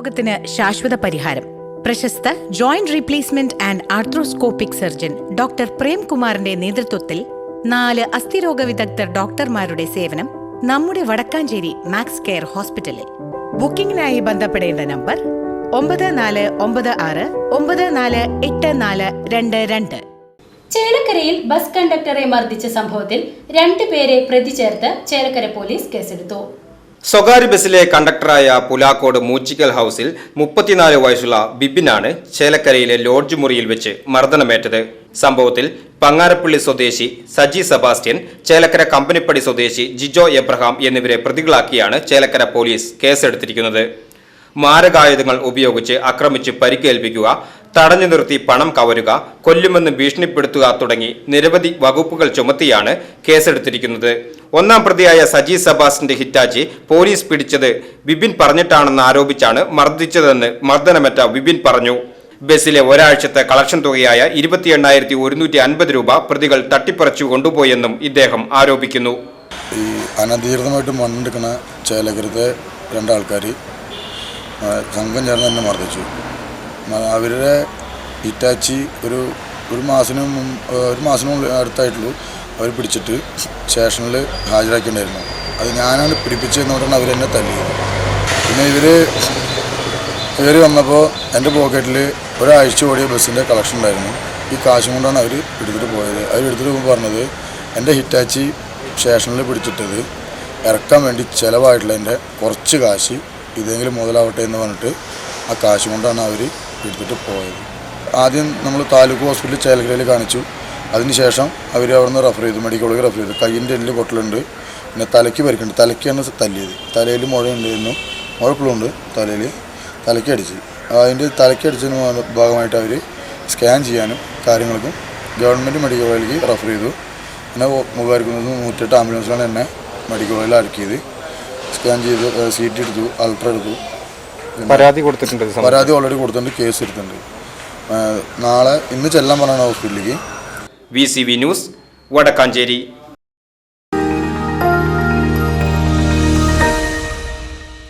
രോഗത്തിന് ശാശ്വത പരിഹാരം. പ്രശസ്ത joint replacement and arthroscopic surgeon doctor പ്രേംകുമാറിന്റെ നേതൃത്വത്തിൽ നാല് അസ്ഥിരോഗ വിദഗ്ധർ ഡോക്ടർമാരുടെ സേവനം നമ്മുടെ വടക്കാഞ്ചേരി മാക്സ് കെയർ ഹോസ്പിറ്റലിൽ. ബുക്കിംഗിനായി ബന്ധപ്പെടേണ്ട നമ്പർ ഒമ്പത് നാല് ഒമ്പത് ആറ് ഒമ്പത് നാല് എട്ട് നാല് രണ്ട് രണ്ട്. ചേലക്കരയിൽ ബസ് കണ്ടക്ടറെ മർദ്ദിച്ച സംഭവത്തിൽ രണ്ടുപേരെ പ്രതി ചേർത്ത് ചേലക്കര പോലീസ് കേസെടുത്തു. സ്വകാര്യ ബസ്സിലെ കണ്ടക്ടറായ പുലാക്കോട് മൂച്ചിക്കൽ ഹൗസിൽ മുപ്പത്തിനാല് വയസ്സുള്ള ബിബിനാണ് ചേലക്കരയിലെ ലോഡ്ജ് മുറിയിൽ വെച്ച് മർദ്ദനമേറ്റത്. സംഭവത്തിൽ പങ്ങാരപ്പള്ളി സ്വദേശി സജി സെബാസ്റ്റ്യൻ ചേലക്കര കമ്പനിപ്പടി സ്വദേശി ജിജോ എബ്രഹാം എന്നിവരെ പ്രതികളാക്കിയാണ് ചേലക്കര പോലീസ് കേസെടുത്തിരിക്കുന്നത്. മാരകായുധങ്ങൾ ഉപയോഗിച്ച് ആക്രമിച്ച് പരിക്കേൽപ്പിക്കുക തടഞ്ഞു നിർത്തി പണം കവരുക കൊല്ലുമെന്ന് ഭീഷണിപ്പെടുത്തുക തുടങ്ങി നിരവധി വകുപ്പുകൾ ചുമത്തിയാണ് കേസെടുത്തിരിക്കുന്നത്. ഒന്നാം പ്രതിയായ സജി സബാസിന്റെ ഹിറ്റാച്ചി പോലീസ് പിടിച്ചത് ബിബിൻ പറഞ്ഞിട്ടാണെന്ന് ആരോപിച്ചാണ് മർദ്ദിച്ചതെന്ന് മർദ്ദനമറ്റ ബിബിൻ പറഞ്ഞു. ബസ്സിലെ ഒരാഴ്ചത്തെ കളക്ഷൻ തുകയായ ഇരുപത്തി എണ്ണായിരത്തി ഒരുന്നൂറ്റി അൻപത് രൂപ പ്രതികൾ തട്ടിപ്പറിച്ചു കൊണ്ടുപോയെന്നും ഇദ്ദേഹം ആരോപിക്കുന്നു. ഈ അനധികൃതമായിട്ട് മണ്ണെടുക്കുന്ന ചേലകരത്തെ രണ്ടാൾക്കാർ സംഘം ചേർന്ന് തന്നെ മർദ്ദിച്ചു. അവരുടെ ഇറ്റാച്ചി ഒരു ഒരു മാസത്തിന് ഒരു മാസത്തിന് അടുത്തായിട്ടുള്ളൂ. അവർ പിടിച്ചിട്ട് സ്റ്റേഷനിൽ ഹാജരാക്കിയിട്ടുണ്ടായിരുന്നു അത് ഞാനാണ് പിടിപ്പിച്ചതെന്ന് പറഞ്ഞാൽ അവരെന്നെ തല്ലി പിന്നെ ഇവർ ഇവർ വന്നപ്പോൾ എന്റെ പോക്കറ്റിൽ ഒരാഴ്ച ഓടിയ ബസ്സിന്റെ കളക്ഷൻ ഉണ്ടായിരുന്നു. ഈ കാശും കൊണ്ടാണ് അവർ എടുത്തിട്ട് പോയത്. അവർ എടുത്തിട്ട് പോകുമ്പോൾ പറഞ്ഞത് എന്റെ ഹിറ്റാച്ചി സ്റ്റേഷനിൽ പിടിച്ചിട്ടത് ഇറക്കാൻ വേണ്ടി ചിലവായിട്ടുള്ള എന്റെ കുറച്ച് കാശ് ഇതെങ്കിലും മുതലാവട്ടെ എന്ന് പറഞ്ഞിട്ട് ആ കാശ് കൊണ്ടാണ് അവർ എടുത്തിട്ട് പോയത്. ആദ്യം നമ്മൾ താലൂക്ക് ഹോസ്പിറ്റലിൽ ചേലക്കരയിൽ കാണിച്ചു. അതിനുശേഷം അവർ അവിടെ നിന്ന് റെഫർ ചെയ്തു. മെഡിക്കൽ കോളേജ് റെഫർ ചെയ്തു. കയ്യിന്റെ എല്ല് പൊട്ടലുണ്ട്. പിന്നെ തലയ്ക്ക് പരിക്കുണ്ട്. തലയ്ക്കാണ് തല്ലിയത്. തലയിൽ മുഴയുണ്ടായിരുന്നു മുഴപ്പിളുണ്ട് തലയിൽ തലയ്ക്ക് അടിച്ച്. അതിന്റെ തലയ്ക്ക് അടിച്ചതിന് ഭാഗമായിട്ട് അവർ സ്കാൻ ചെയ്യാനും കാര്യങ്ങൾക്കും ഗവൺമെന്റ് മെഡിക്കൽ കോളേജിലേക്ക് റെഫർ ചെയ്തു. പിന്നെ മുഖാരിക്കുന്നത് നൂറ്റെട്ട് ആംബുലൻസിലാണ് എന്നെ മെഡിക്കൽ കോളേജിൽ അടക്കിയത്. സ്കാൻ ചെയ്തു സീറ്റ് എടുത്തു അൾട്ര എടുത്തു. പരാതി കൊടുത്തിട്ടുണ്ട് പരാതി ഓൾറെഡി കൊടുത്തിട്ടുണ്ട് കേസ് എടുത്തിട്ടുണ്ട്. നാളെ ഇന്ന് ചെല്ലാൻ പറഞ്ഞാണ് ഹോസ്പിറ്റലിലേക്ക്. V C V news Vadakkanchery.